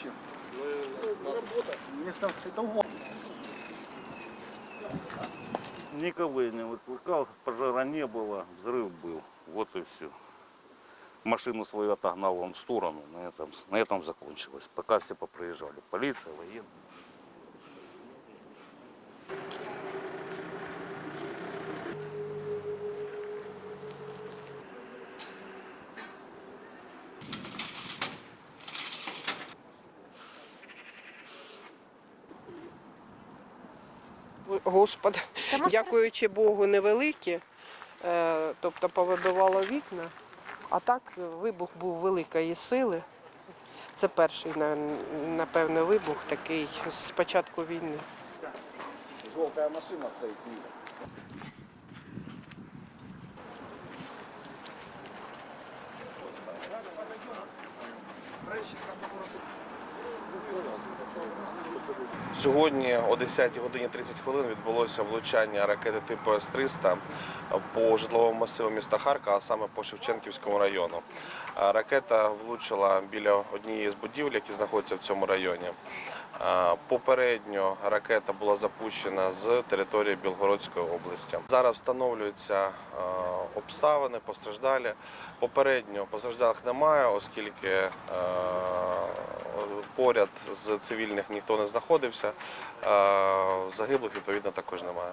зачем? Это вон. Никого я не выпускал, пожара не было, взрыв был. Вот и все. Машину свою отогнал он в сторону, на этом, на этом закончилось. Пока все поприезжали, полиция, военные. Господи, дякуючи Богу, невеликі, е, тобто повибивало вікна, а так вибух був великої сили. Це перший, на- напевно, вибух такий з початку війни. Желтая машина стоит. Сьогодні о 10 годині 30 хвилин відбулося влучання ракети типу С-300 по житловому масиву міста Харкова, а саме по Шевченківському району. Ракета влучила біля однієї з будівель, які знаходяться в цьому районі. Попередньо ракета була запущена з території Білгородської області. Зараз встановлюються обставини, постраждалі. Попередньо постраждалих немає, оскільки поряд з цивільних ніхто не знаходився. Е, Загиблих відповідно також немає.